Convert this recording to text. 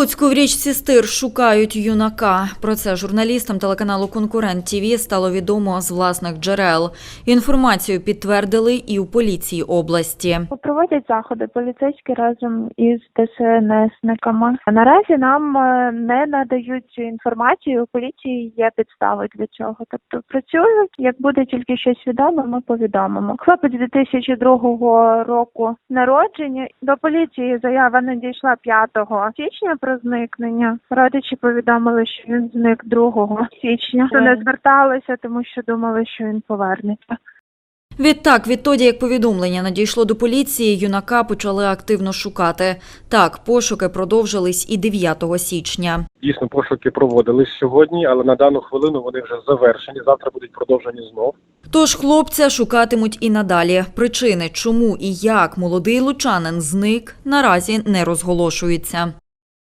Луцьку в річці Стир шукають юнака. Про це журналістам телеканалу Конкурент ТІВІ стало відомо з власних джерел. Інформацію підтвердили і у поліції області. Проводять заходи поліцейські разом із ДСНСниками. Наразі нам е, не надають цю інформацію. У поліції є підстави для цього. Тобто працюють. Як буде тільки щось відомо, ми повідомимо. Хлопець 2002 року народження. До поліції заява надійшла 5 січня зникнення. Родичі повідомили, що він зник 2 січня. То не зверталися, тому що думали, що він повернеться. Відтак, відтоді, як повідомлення надійшло до поліції, юнака почали активно шукати. Так, пошуки продовжились і 9 січня. Дійсно, пошуки проводились сьогодні, але на дану хвилину вони вже завершені. Завтра будуть продовжені знов. Тож хлопця шукатимуть і надалі. Причини, чому і як молодий лучанин зник, наразі не розголошуються.